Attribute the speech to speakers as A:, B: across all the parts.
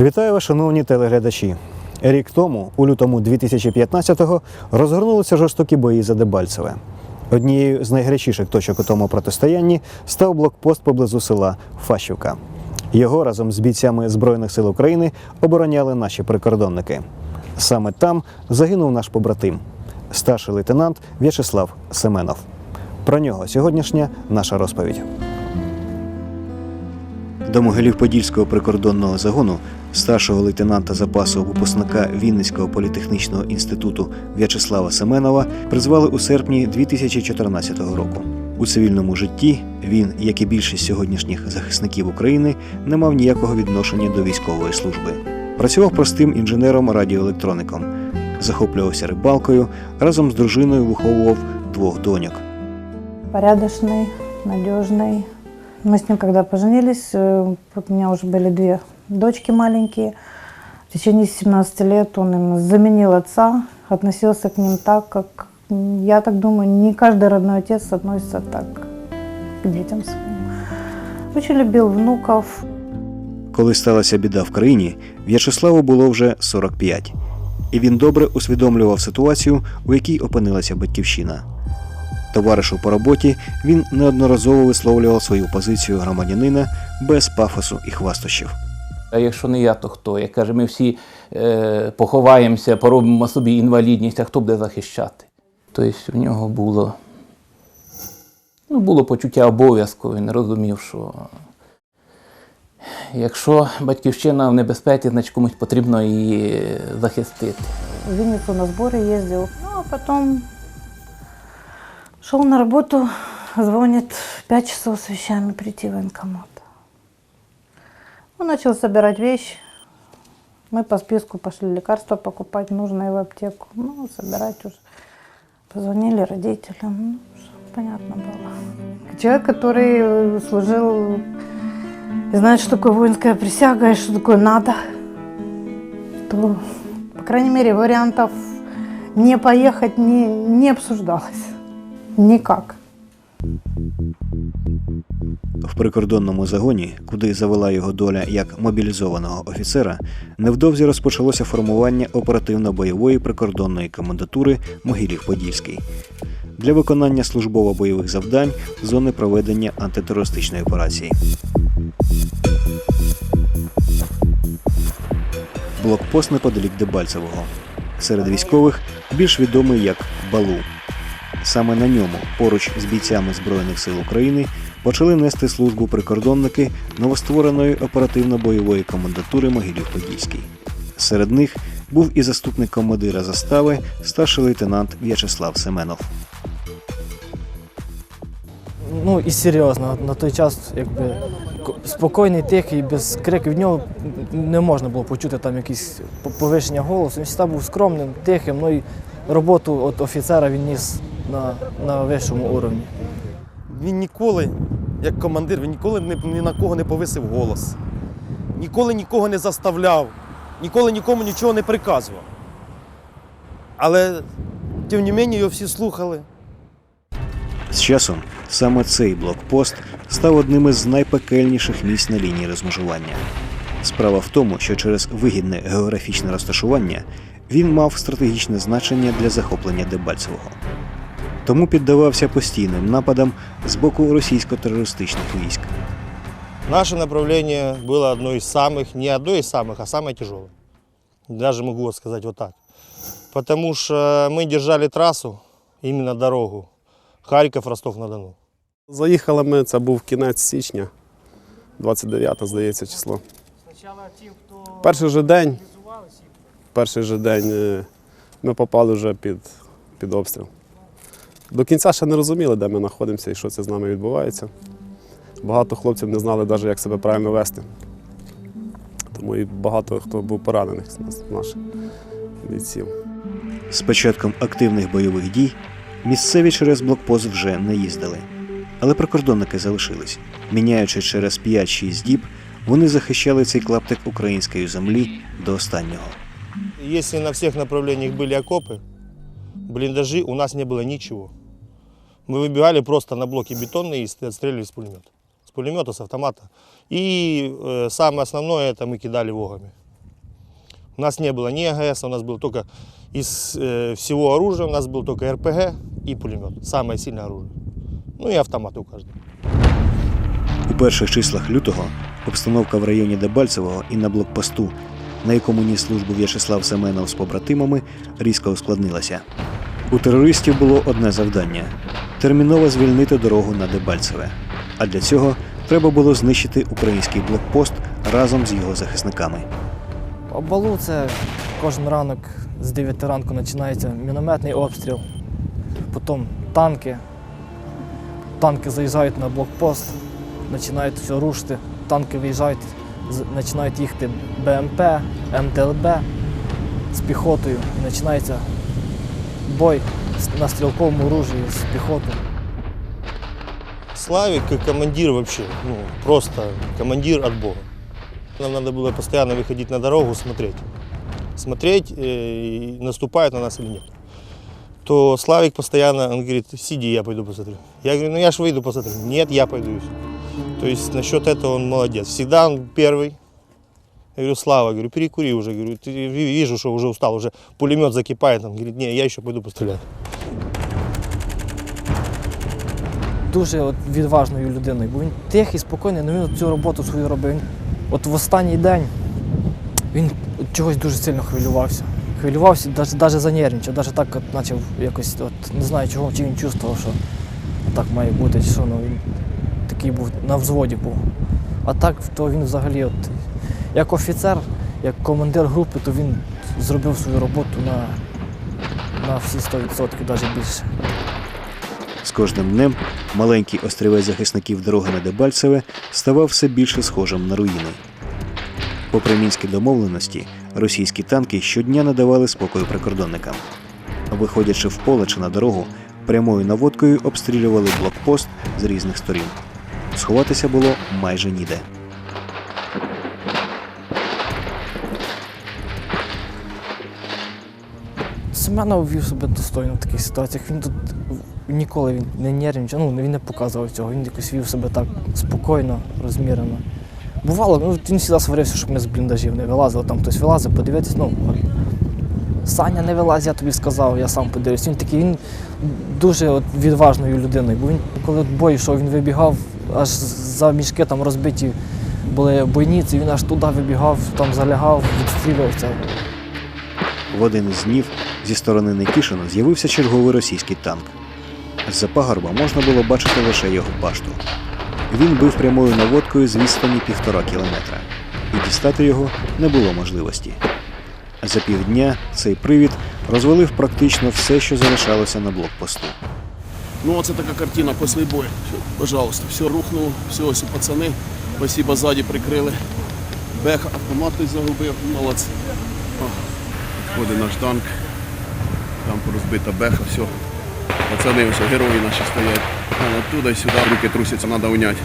A: Вітаю шановні телеглядачі. Рік тому, у лютому 2015-го, розгорнулися жорстокі бої за Дебальцеве. Однією з найгарячіших точок у тому протистоянні став блокпост поблизу села Фащівка. Його разом з бійцями Збройних сил України обороняли наші прикордонники. Саме там загинув наш побратим, старший лейтенант В'ячеслав Семенов. Про нього сьогоднішня наша розповідь. До могилів Подільського прикордонного загону старшого лейтенанта запасу випускника Вінницького політехнічного інституту В'ячеслава Семенова призвали у серпні 2014 року. У цивільному житті він, як і більшість сьогоднішніх захисників України, не мав ніякого відношення до військової служби. Працював простим інженером-радіоелектроником, захоплювався рибалкою, разом з дружиною виховував двох доньок.
B: порядочный, надежный. Мы с ним, когда поженились, э, вот у меня уже были две дочки маленькие. В течение 17 лет он им заменил отца, относился к ним так, как, м, я так думаю, не каждый родной отец относится так к детям своим. Очень любил внуков,
A: Коли сталася біда в країні, В'ячеславу було вже 45, і він добре усвідомлював ситуацію, у якій опинилася батьківщина. Товаришу по роботі він неодноразово висловлював свою позицію громадянина без пафосу і хвастощів.
C: А якщо не я, то хто? Як каже, ми всі е, поховаємося, поробимо собі інвалідність, а хто буде захищати? Тобто в нього було, ну, було почуття обов'язку, він розумів, що якщо батьківщина в небезпеці, значить комусь потрібно її захистити.
B: в Винницу на сборы ездил. Ну, а потом шел на работу, звонит 5 часов с вещами прийти в военкомат. Он начал собирать вещи. Мы по списку пошли лекарства покупать, нужные в аптеку. Ну, собирать уже. Позвонили родителям. Ну, понятно было. Человек, который э, служил и знает, что такое воинская присяга и что такое надо, то по крайней мере, вариантов не поехать не, не обсуждалось. Никак.
A: В прикордонному загоні, куди завела його доля як мобілізованого офіцера, невдовзі розпочалося формування оперативно-бойової прикордонної комендатури Могилів Подільський для виконання службово-бойових завдань зони проведення антитерористичної операції. Блокпост неподалік Дебальцевого. Серед військових більш відомий як Балу. Саме на ньому, поруч з бійцями Збройних сил України, почали нести службу прикордонники новоствореної оперативно-бойової комендатури Могилів Подільський. Серед них був і заступник командира застави, старший лейтенант В'ячеслав Семенов.
D: ну і серйозно. На той час якби спокійний, тихий, без криків. В нього не можна було почути там якісь по- повищення голосу. Він завжди був скромним, тихим. Ну і роботу от офіцера він ніс на, на вищому уровні.
E: Він ніколи, як командир, він ніколи ні, ні на кого не повисив голос, ніколи нікого не заставляв, ніколи нікому нічого не приказував. Але, тим не менше, його всі слухали.
A: З часом саме цей блокпост став одним із найпекельніших місць на лінії розмежування. Справа в тому, що через вигідне географічне розташування він мав стратегічне значення для захоплення Дебальцевого Тому піддавався постійним нападам з боку російсько-терористичних військ.
E: Наше направление было одно из самых, не одно из самых, а самое тяжелое. Даже могу вот сказать вот так. Потому что мы держали трассу, именно дорогу, Харьков-Ростов-на-Дону.
F: Заїхали ми, це був кінець січня, 29, здається, число. Перший же день, перший же день е, ми попали вже під, під обстріл. До кінця ще не розуміли, де ми знаходимося і що це з нами відбувається. Багато хлопців не знали навіть, як себе правильно вести. Тому і багато хто був поранених з нас, наших бійців.
A: З початком активних бойових дій місцеві через блокпост вже не їздили. Але прикордонники залишились. Міняючи через 5-6 діб, вони захищали цей клаптик української землі до останнього.
E: Если на всех направлениях были окопы, блиндажи, у нас не было ничего. Мы выбегали просто на блоки бетонные и ст- отстреливали с пулемета. С пулемета, с автомата. И э, самое основное, это мы кидали вогами.
G: У нас не было ни АГС, у нас было только из э, всего оружия, у нас был только РПГ и пулемет. Самое сильное оружие. Ну и автоматы у каждого.
A: У перших числах лютого обстановка в районі Дебальцевого і на блокпосту, на якому ніс службу В'ячеслав Семенов з побратимами, різко ускладнилася. У терористів було одне завдання терміново звільнити дорогу на Дебальцеве. А для цього треба було знищити український блокпост разом з його захисниками.
D: А балу це кожен ранок з 9 ранку починається мінометний обстріл, потім танки. Танки заїжджають на блокпост, починають все рушити. Танки виїжджають, починають їхати БМП, МТЛБ з піхотою. І починається бой на стрілковому оружії з піхотою.
G: Славик как командир вообще, ну, просто командир от Бога. Нам надо было постоянно выходить на дорогу, смотреть. Смотреть, э, и наступают на нас или нет. То Славик постоянно, он говорит, сиди, я пойду посмотрю. Я говорю, ну я ж выйду посмотрю. Нет, я пойду. и всё. То есть насчет этого он молодец. Всегда он первый. Я говорю, Слава, говорю, перекури уже. Говорю, ты вижу, что уже устал, уже пулемет закипает. Он говорит, не, я еще пойду постреляю.
D: Дуже от відважною людиною, бо він тихий, спокійний, але він цю роботу свою робив. От в останній день він чогось дуже сильно хвилювався. Хвилювався, навіть занервничав, навіть так от почав якось, от, не знаю чого, чи він чувствував, що так має бути, чи що, ну він такий був на взводі був. А так, то він взагалі, от, як офіцер, як командир групи, то він зробив свою роботу на, на всі 100%, навіть більше.
A: Кожним днем маленький острівець захисників дороги на Дебальцеве ставав все більше схожим на руїни. Попри мінські домовленості, російські танки щодня не давали спокою прикордонникам. Виходячи в поле чи на дорогу, прямою наводкою обстрілювали блокпост з різних сторін. Сховатися було майже ніде.
D: Семенов вів себе достойно в таких ситуаціях. Він тут ніколи він не нервничав, ну він не показував цього. Він якось вів себе так спокійно, розмірено. Бувало, ну він завжди сварився, щоб ми з бліндажів не вилазили. Там хтось вилазив, подивитись, ну Саня не вилазь, я тобі сказав, я сам подивлюсь. Він такий, він дуже от, відважною людиною. Бо він, коли бой йшов, він вибігав, аж за мішки там розбиті були бойниці, він аж туди вибігав, там залягав, відстрілювався.
A: В один із днів зі сторони Никішина з'явився черговий російський танк. З-за пагорба можна було бачити лише його башту. Він бив прямою наводкою з відстані півтора кілометра, і дістати його не було можливості. За півдня цей привід розвалив практично все, що залишалося на блокпосту.
H: Ну, оце така картина після бою. Пожалуйста, все рухнуло, все, ось пацани, спасибо, ззаді прикрили. Бех, автомат хтось загубив, молодці. Ходить наш танк, там розбита беха, все. Пацани, все, герої наші стоять. А оттуда й сюди руки трусяться, треба уняти.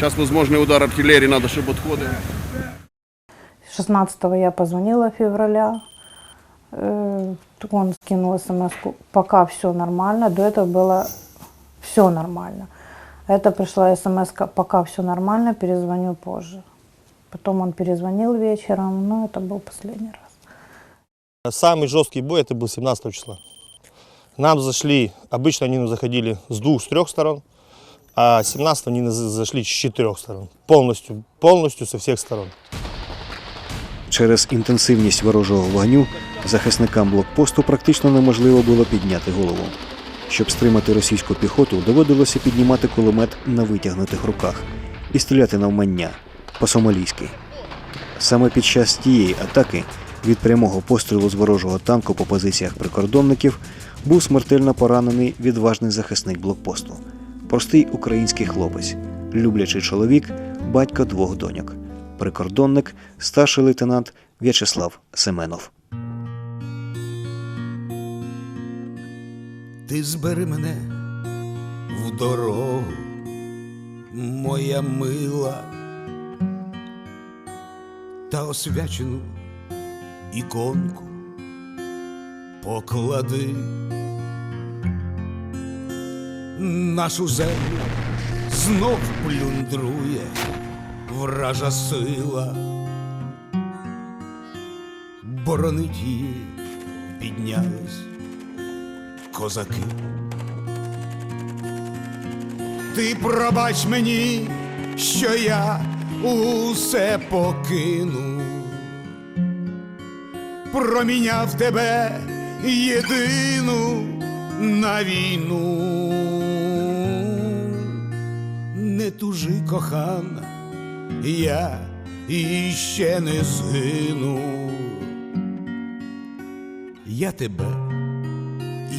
H: Зараз можливий удар артилерії, треба, щоб відходили.
B: 16 я позвонила февраля, э, он скинул смс пока все нормально, до этого было все нормально. А Это пришла смс пока все нормально, перезвоню позже. Потом он перезвонил вечером, но это был последний раз.
G: Самый жесткий бой это был 17 числа. Нам зашли, обычно они заходили с двух, с трех сторон, а 17 они за- зашли с четырех сторон. Полностью, полностью со всех сторон.
A: Через інтенсивність ворожого вогню захисникам блокпосту практично неможливо було підняти голову. Щоб стримати російську піхоту, доводилося піднімати кулемет на витягнутих руках і стріляти навмання по-сомалійськи. Саме під час тієї атаки від прямого пострілу з ворожого танку по позиціях прикордонників був смертельно поранений відважний захисник блокпосту. Простий український хлопець, люблячий чоловік, батько двох доньок прикордонник, старший лейтенант В'ячеслав Семенов.
I: Ти збери мене в дорогу, моя мила, та освячену іконку поклади нашу землю знов плюндрує вража сила. боронить її піднялись козаки. Ти пробач мені, що я усе покинув, проміняв тебе єдину на війну. Не тужи, кохана, я іще не згину. Я тебе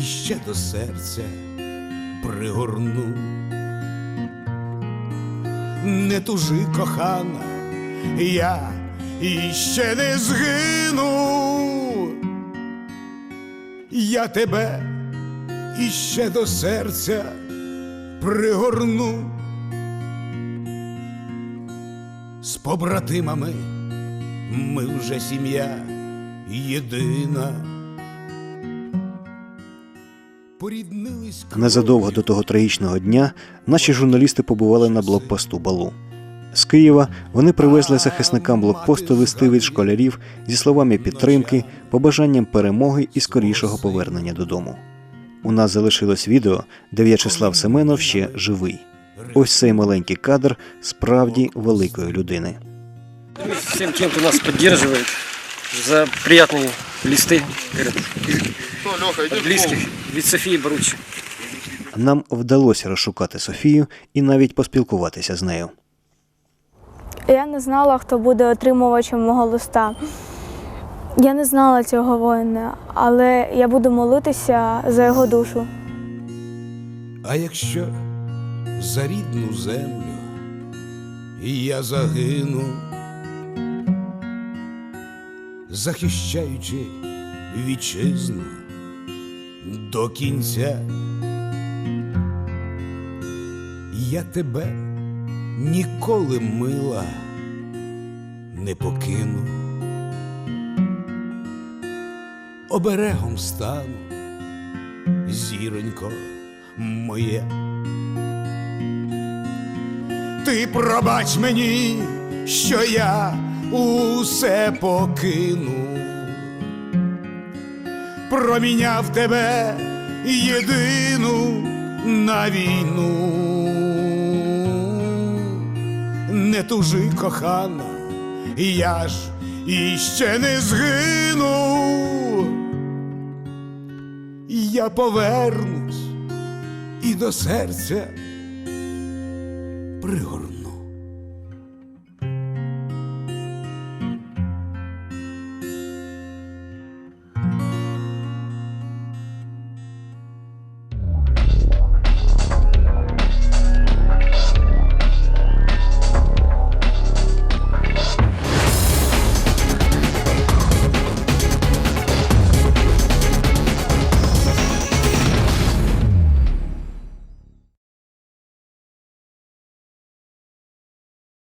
I: іще до серця пригорну. Не тужи, кохана, я іще не згину. Я тебе іще до серця пригорну. З побратимами ми вже сім'я єдина.
A: Незадовго до того трагічного дня наші журналісти побували на блокпосту Балу. З Києва вони привезли захисникам блокпосту листи від школярів зі словами підтримки, побажанням перемоги і скорішого повернення додому. У нас залишилось відео, де В'ячеслав Семенов ще живий. Ось цей маленький кадр справді великої людини.
J: всем тем, кто нас поддерживает, за приятные листы говорят, от близких. Від Софії Баручі.
A: Нам вдалося розшукати Софію і навіть поспілкуватися з нею.
K: Я не знала, хто буде отримувачем мого листа. Я не знала цього воїна, але я буду молитися за його душу.
I: А якщо за рідну землю я загину, захищаючи вітчизну до кінця, я тебе ніколи мила не покину. Оберегом стану, зіронько моє. Ти пробач мені, що я усе покину, проміняв тебе єдину на війну. Не тужи, кохана, я ж іще не згину. Я повернусь і до серця пригорну.